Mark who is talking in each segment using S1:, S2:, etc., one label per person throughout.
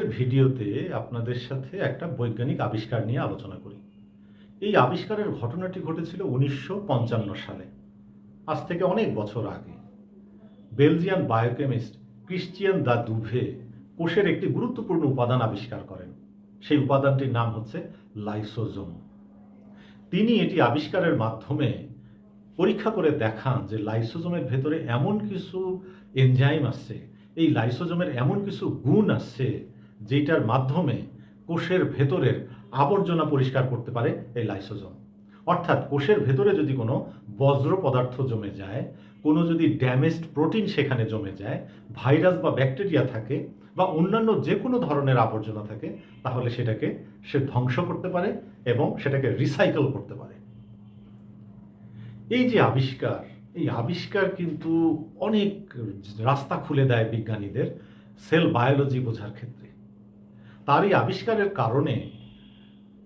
S1: আজকের ভিডিওতে আপনাদের সাথে একটা বৈজ্ঞানিক আবিষ্কার নিয়ে আলোচনা করি। এই আবিষ্কারের ঘটনাটি ঘটেছিল উনিশশো পঞ্চান্ন সালে। আজ থেকে অনেক বছর আগে। Belgian biochemist Christian de Duve কোষের একটি গুরুত্বপূর্ণ উপাদান আবিষ্কার করেন। সেই উপাদানটির নাম হচ্ছে লাইসোজোম। তিনি এটি আবিষ্কারের মাধ্যমে পরীক্ষা করে দেখান যে লাইসোজোমের ভেতরে এমন কিছু এনজাইম আছে এই লাইসোজোমের এমন কিছু গুণ আছে যেটার মাধ্যমে কোষের ভেতরের আবর্জনা পরিষ্কার করতে পারে এই লাইসোজোম অর্থাৎ কোষের ভেতরে যদি কোনো বজ্র পদার্থ জমে যায়, কোনো যদি ড্যামেজড প্রোটিন সেখানে জমে যায় ভাইরাস বা ব্যাকটেরিয়া থাকে বা অন্যান্য যে কোনো ধরনের আবর্জনা থাকে, তাহলে সেটাকে সে ধ্বংস করতে পারে এবং সেটাকে রিসাইকেল করতে পারে। এই যে আবিষ্কার, এই আবিষ্কার কিন্তু অনেক রাস্তা খুলে দেয় বিজ্ঞানীদের সেল বায়োলজি বোঝার ক্ষেত্রে। তার এই আবিষ্কারের কারণে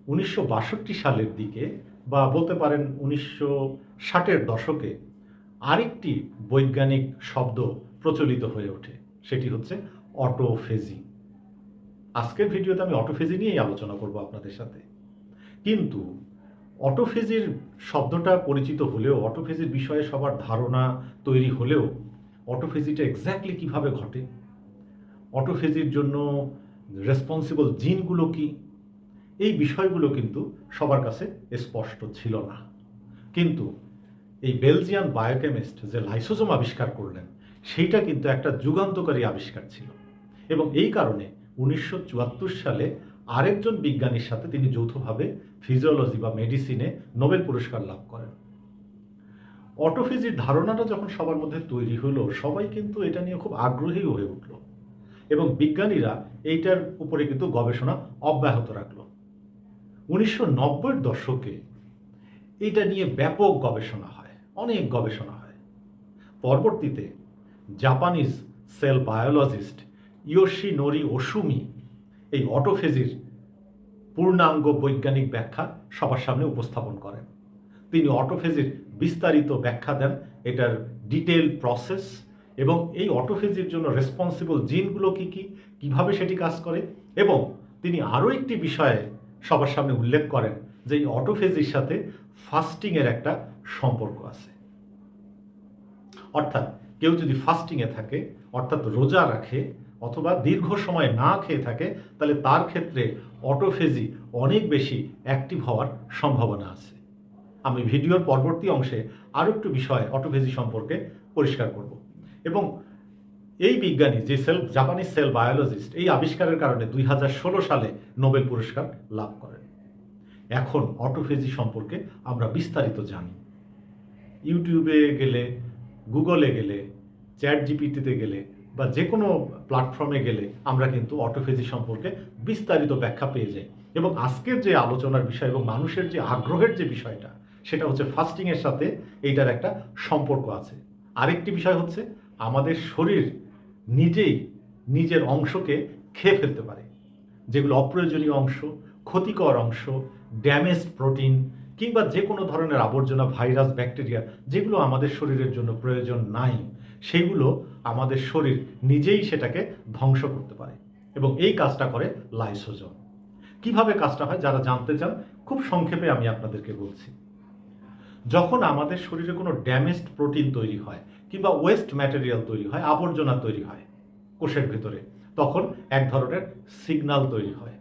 S1: উনিশশো বাষট্টি সালের দিকে বা বলতে পারেন উনিশশো ষাটের দশকে আরেকটি বৈজ্ঞানিক শব্দ প্রচলিত হয়ে ওঠে, সেটি হচ্ছে অটোফেজি। আজকের ভিডিওতে আমি অটোফেজি নিয়েই আলোচনা করব আপনাদের সাথে। কিন্তু অটোফেজির শব্দটা পরিচিত হলেও, অটোফেজির বিষয়ে সবার ধারণা তৈরি হলেও, অটোফেজিটা এক্স্যাক্টলি কীভাবে ঘটে? অটোফেজির জন্য রেসপন্সিবল জিনগুলো কি? এই বিষয়গুলো কিন্তু সবার কাছে স্পষ্ট ছিল না। কিন্তু এই বেলজিয়ান বায়োকেমিস্ট যে লাইসোজোম আবিষ্কার করলেন, সেইটা কিন্তু একটা যুগান্তকারী আবিষ্কার ছিল। এবং এই কারণে উনিশশো চুয়াত্তর সালে আরেকজন বিজ্ঞানীর সাথে তিনি যৌথভাবে ফিজিওলজি বা মেডিসিনে নোবেল পুরস্কার লাভ করেন। অটোফিজির ধারণাটা যখন সবার মধ্যে তৈরি হলো, সবাই কিন্তু এটা নিয়ে খুব আগ্রহী হয়ে উঠল। এবং বিজ্ঞানীরা এইটার উপরে কিন্তু গবেষণা অব্যাহত রাখল। উনিশশো দশকে এটা নিয়ে ব্যাপক গবেষণা হয়, অনেক গবেষণা হয়। পরবর্তীতে Japanese cell biologist Yoshinori Ohsumi এই অটোফেজির পূর্ণাঙ্গ বৈজ্ঞানিক ব্যাখ্যা সবার সামনে উপস্থাপন করেন। তিনি অটোফেজির বিস্তারিত ব্যাখ্যা দেন, এটার ডিটেল প্রসেস এবং এই অটোফেজির জন্য রেসপন্সিবল জিনগুলো কী কী, কীভাবে সেটি কাজ করে, এবং তিনি আরও একটি বিষয়ে সবার সামনে উল্লেখ করেন যে এই অটোফেজির সাথে ফাস্টিংয়ের একটা সম্পর্ক আছে। অর্থাৎ কেউ যদি ফাস্টিংয়ে থাকে, অর্থাৎ রোজা রাখে অথবা দীর্ঘ সময় না খেয়ে থাকে, তাহলে তার ক্ষেত্রে অটোফেজি অনেক বেশি অ্যাক্টিভ হওয়ার সম্ভাবনা আছে। আমি ভিডিওর পরবর্তী অংশে আরও একটু বিষয় অটোফেজি সম্পর্কে পরিষ্কার করব। এবং এই বিজ্ঞানী, যে সেল, জাপানিজ সেল বায়োলজিস্ট, এই আবিষ্কারের কারণে দুই হাজার ষোলো সালে নোবেল পুরস্কার লাভ করেন। এখন অটোফেজি সম্পর্কে আমরা বিস্তারিত জানি। ইউটিউবে গেলে, গুগলে গেলে চ্যাট জিপিটিতে গেলে বা যে কোনো প্ল্যাটফর্মে গেলে আমরা কিন্তু অটোফেজি সম্পর্কে বিস্তারিত ব্যাখ্যা পেয়ে যাই। এবং আজকের যে আলোচনার বিষয় এবং মানুষের যে আগ্রহের যে বিষয়টা, সেটা হচ্ছে ফাস্টিংয়ের সাথে এইটার একটা সম্পর্ক আছে। আরেকটি বিষয় হচ্ছে আমাদের শরীর নিজেই নিজের অংশকে খেয়ে ফেলতে পারে। যেগুলো অপ্রয়োজনীয় অংশ, ক্ষতিকর অংশ ড্যামেজড প্রোটিন কিংবা যে কোনো ধরনের আবর্জনা ভাইরাস ব্যাকটেরিয়া যেগুলো আমাদের শরীরের জন্য প্রয়োজন নাই, সেগুলো আমাদের শরীর নিজেই সেটাকে ধ্বংস করতে পারে এবং এই কাজটা করে লাইসোজোম কীভাবে কাজটা হয় যারা জানতে চান, খুব সংক্ষেপে আমি আপনাদেরকে বলছি। যখন আমাদের শরীরে কোনো ড্যামেজড প্রোটিন তৈরি হয় কিংবা ওয়েস্ট ম্যাটেরিয়াল তৈরি হয়, আবর্জনা তৈরি হয় কোষের ভেতরে, তখন এক ধরনের সিগন্যাল তৈরি হয়।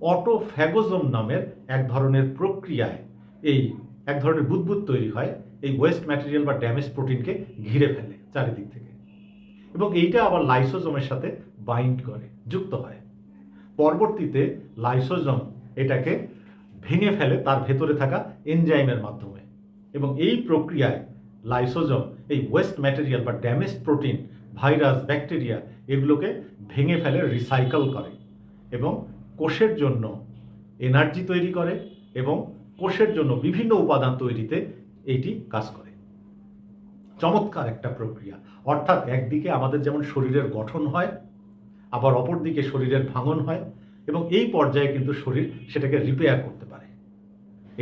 S1: অটোফ্যাগোজম নামের এক ধরনের প্রক্রিয়ায় এই এক ধরনের বুদবুদ তৈরি হয়, এই ওয়েস্ট ম্যাটেরিয়াল বা ড্যামেজ প্রোটিনকে ঘিরে ফেলে চারিদিক থেকে। এবং এইটা আবার লাইসোজমের সাথে বাইন্ড করে, যুক্ত হয়। পরবর্তীতে লাইসোজম এটাকে ভেঙে ফেলে, তার ভেতরে থাকা এনজাইমের মাধ্যমে। এবং এই প্রক্রিয়ায় লাইসোজোম এই ওয়েস্ট ম্যাটেরিয়াল বা ড্যামেজ প্রোটিন ভাইরাস ব্যাকটেরিয়া এগুলোকে ভেঙে ফেলে রিসাইকেল করে এবং কোষের জন্য এনার্জি তৈরি করে এবং কোষের জন্য বিভিন্ন উপাদান তৈরিতে এইটি কাজ করে। চমৎকার একটা প্রক্রিয়া। অর্থাৎ একদিকে আমাদের যেমন শরীরের গঠন হয়, আবার অপরদিকে শরীরের ভাঙন হয় এবং এই পর্যায়ে কিন্তু শরীর সেটাকে রিপেয়ার করতে পারে।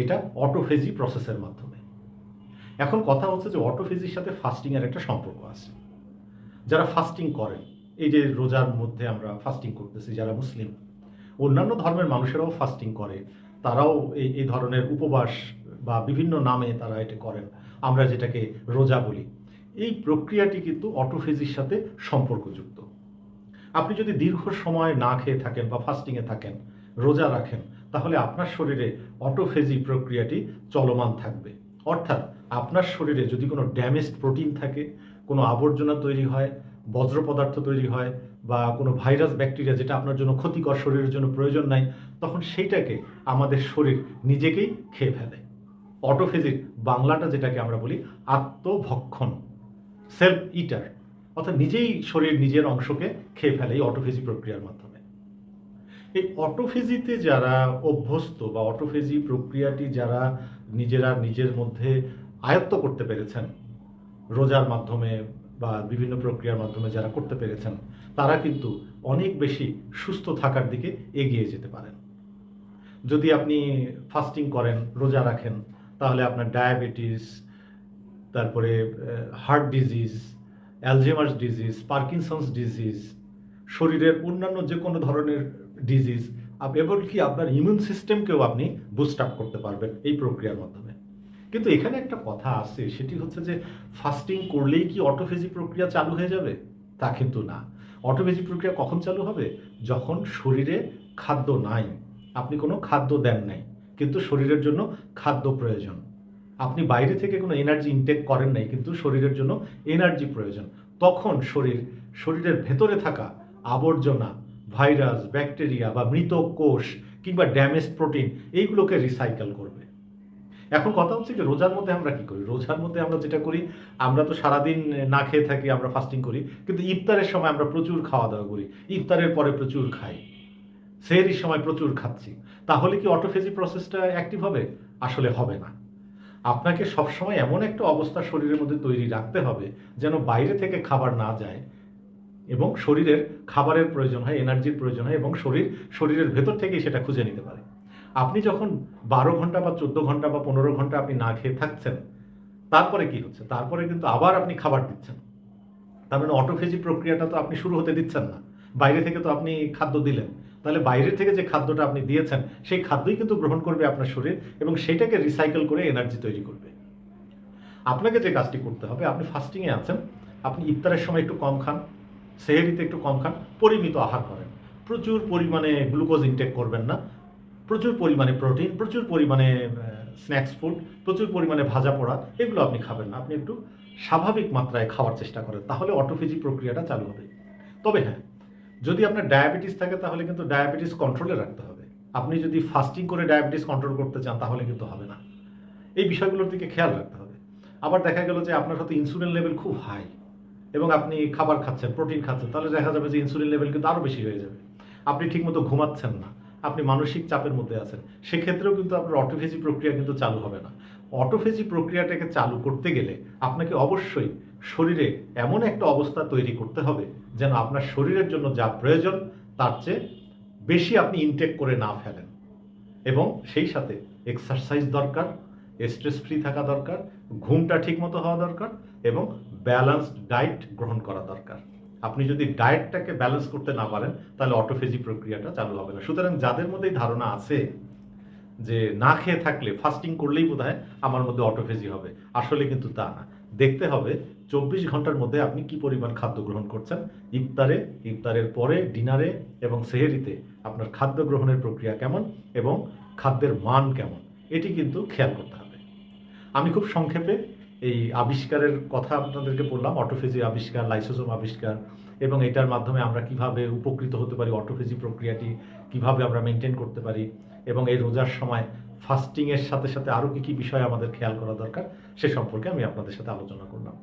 S1: এটা অটোফেজি প্রসেসের মাধ্যমে। এখন কথা হচ্ছে যে অটোফিজির সাথে ফাস্টিংয়ের একটা সম্পর্ক আছে। যারা ফাস্টিং করেন, এই যে রোজার মধ্যে আমরা ফাস্টিং করতেছি, যারা মুসলিম, অন্যান্য ধর্মের মানুষেরাও ফাস্টিং করে, তারাও এই এই ধরনের উপবাস বা বিভিন্ন নামে তারা এটা করেন। আমরা যেটাকে রোজা বলি। এই প্রক্রিয়াটি কিন্তু অটোফেজির সাথে সম্পর্কযুক্ত। আপনি যদি দীর্ঘ সময় না খেয়ে থাকেন বা ফাস্টিংয়ে থাকেন, রোজা রাখেন, তাহলে আপনার শরীরে অটোফেজি প্রক্রিয়াটি চলমান থাকবে। অর্থাৎ আপনার শরীরে যদি কোনো ড্যামেজড প্রোটিন থাকে, কোনো আবর্জনা তৈরি হয়, বজ্র পদার্থ তৈরি হয়, বা কোনো ভাইরাস ব্যাকটেরিয়া যেটা আপনার জন্য ক্ষতিকর, শরীরের জন্য প্রয়োজন নাই, তখন সেইটাকে আমাদের শরীর নিজেকেই খেয়ে ফেলে। অটোফেজির বাংলাটা যেটাকে আমরা বলি আত্মভক্ষণ সেলফ ইটার অর্থাৎ নিজেই শরীর নিজের অংশকে খেয়ে ফেলে এই অটোফেজি প্রক্রিয়ার মাধ্যমে। এই অটোফেজিতে যারা অভ্যস্ত বা অটোফেজি প্রক্রিয়াটি যারা নিজেরা নিজের মধ্যে আয়ত্ত করতে পেরেছেন, রোজার মাধ্যমে বা বিভিন্ন প্রক্রিয়ার মাধ্যমে যারা করতে পেরেছেন, তারা কিন্তু অনেক বেশি সুস্থ থাকার দিকে এগিয়ে যেতে পারেন। যদি আপনি ফাস্টিং করেন, রোজা রাখেন, তাহলে আপনার ডায়াবেটিস তারপরে heart disease Alzheimer's disease Parkinson's disease শরীরের অন্যান্য যে কোনো ধরনের ডিজিজ এমনকি আপনার ইমিউন সিস্টেমকেও আপনি বুস্ট আপ করতে পারবেন এই প্রক্রিয়ার মাধ্যমে। কিন্তু এখানে একটা কথা আছে, সেটি হচ্ছে যে ফাস্টিং করলেই কি অটোফেজি প্রক্রিয়া চালু হয়ে যাবে? তা কিন্তু না। অটোফেজি প্রক্রিয়া কখন চালু হবে? যখন শরীরে খাদ্য নাই। আপনি কোনো খাদ্য দেন নাই, কিন্তু শরীরের জন্য খাদ্য প্রয়োজন। আপনি বাইরে থেকে কোনো এনার্জি ইনটেক করেন নাই, কিন্তু শরীরের জন্য এনার্জি প্রয়োজন। তখন শরীর, শরীরের ভেতরে থাকা আবর্জনা ভাইরাস, ব্যাকটেরিয়া বা মৃত কোষ কিংবা ড্যামেজ প্রোটিন এইগুলোকে রিসাইকেল করবে। এখন কথা হচ্ছে যে রোজার মধ্যে আমরা কি করি? রোজার মধ্যে আমরা যেটা করি, আমরা তো সারাদিন না খেয়ে থাকি, আমরা ফাস্টিং করি, কিন্তু ইফতারের সময় আমরা প্রচুর খাওয়া দাওয়া করি। ইফতারের পরে প্রচুর খাই। সেহরির সময় প্রচুর খাচ্ছি। তাহলে কি অটোফেজি প্রসেসটা অ্যাক্টিভ হবে? আসলে হবে না। আপনাকে সবসময় এমন একটা অবস্থা শরীরের মধ্যে তৈরি রাখতে হবে যেন বাইরে থেকে খাবার না যায়। এবং শরীরের খাবারের প্রয়োজন হয়, এনার্জির প্রয়োজন হয় এবং শরীর, শরীরের ভেতর থেকেই সেটা খুঁজে নিতে পারে। আপনি যখন বারো ঘণ্টা বা চোদ্দ ঘণ্টা বা পনেরো ঘণ্টা আপনি না খেয়ে থাকছেন, তারপরে কি হচ্ছে? তারপরে কিন্তু আবার আপনি খাবার দিচ্ছেন। তার মানে অটোফেজি প্রক্রিয়াটা তো আপনি শুরু হতে দিচ্ছেন না। বাইরে থেকে তো আপনি খাদ্য দিলেন। তাহলে বাইরে থেকে যে খাদ্যটা আপনি দিয়েছেন, সেই খাদ্যই কিন্তু গ্রহণ করবে আপনার শরীর এবং সেটাকে রিসাইকেল করে এনার্জি তৈরি করবে। আপনাকে যে কাজটি করতে হবে, আপনি ফাস্টিংয়ে আছেন, আপনি ইফতারের সময় একটু কম খান। সেহেরিতে একটু কম খান, পরিমিত আহার করেন। প্রচুর পরিমাণে গ্লুকোজ ইনটেক করবেন না। প্রচুর পরিমাণে প্রোটিন প্রচুর পরিমাণে স্ন্যাক্স ফুড প্রচুর পরিমাণে ভাজা পোড়া, এগুলো আপনি খাবেন না। আপনি একটু স্বাভাবিক মাত্রায় খাওয়ার চেষ্টা করেন, তাহলে অটোফেজি প্রক্রিয়াটা চালু হবে। তবে হ্যাঁ যদি আপনার ডায়াবেটিস থাকে, তাহলে কিন্তু ডায়াবেটিস কন্ট্রোলে রাখতে হবে। আপনি যদি ফাস্টিং করে ডায়াবেটিস কন্ট্রোল করতে চান, তাহলে কিন্তু হবে না। এই বিষয়গুলোর দিকে খেয়াল রাখতে হবে। আবার দেখা গেল যে আপনার হয়তো ইনসুলিন লেভেল খুব হাই এবং আপনি খাবার খাচ্ছেন, প্রোটিন খাচ্ছেন, তাহলে দেখা যাবে যে ইনসুলিন লেভেল কিন্তু আরও বেশি হয়ে যাবে। আপনি ঠিকমতো ঘুমাচ্ছেন না, আপনি মানসিক চাপের মধ্যে আছেন, সেক্ষেত্রেও কিন্তু আপনার অটোফেজি প্রক্রিয়া কিন্তু চালু হবে না। অটোফেজি প্রক্রিয়াটাকে চালু করতে গেলে আপনাকে অবশ্যই শরীরে এমন একটা অবস্থা তৈরি করতে হবে যেন আপনার শরীরের জন্য যা প্রয়োজন, তার চেয়ে বেশি আপনি ইনটেক করে না ফেলেন। এবং সেই সাথে এক্সারসাইজ দরকার স্ট্রেস ফ্রি থাকা দরকার, ঘুমটা ঠিকমতো হওয়া দরকার এবং ব্যালেন্সড ডায়েট গ্রহণ করা দরকার। আপনি যদি ডায়েটটাকে ব্যালেন্স করতে না পারেন, তাহলে অটোফেজি প্রক্রিয়াটা চালু হবে না। সুতরাং যাদের মধ্যে এই ধারণা আছে যে না খেয়ে থাকলে ফাস্টিং করলেই বোধ আমার মধ্যে অটোফেজি হবে, আসলে কিন্তু তা না। দেখতে হবে চব্বিশ ঘণ্টার মধ্যে আপনি কি পরিমাণ খাদ্য গ্রহণ করছেন। ইফতারে, ইফতারের পরে, ডিনারে এবং সেহেরিতে আপনার খাদ্য গ্রহণের প্রক্রিয়া কেমন এবং খাদ্যের মান কেমন, এটি কিন্তু খেয়াল করতে আমি খুব সংক্ষেপে এই আবিষ্কারের কথা আপনাদেরকে বললাম অটোফেজি আবিষ্কার লাইসোজোম আবিষ্কার, এবং এটার মাধ্যমে আমরা কীভাবে উপকৃত হতে পারি অটোফেজি প্রক্রিয়াটি কীভাবে আমরা মেনটেন করতে পারি, এবং এই রোজার সময় ফাস্টিংয়ের সাথে সাথে আরও কী কী বিষয় আমাদের খেয়াল করা দরকার, সে সম্পর্কে আমি আপনাদের সাথে আলোচনা করলাম।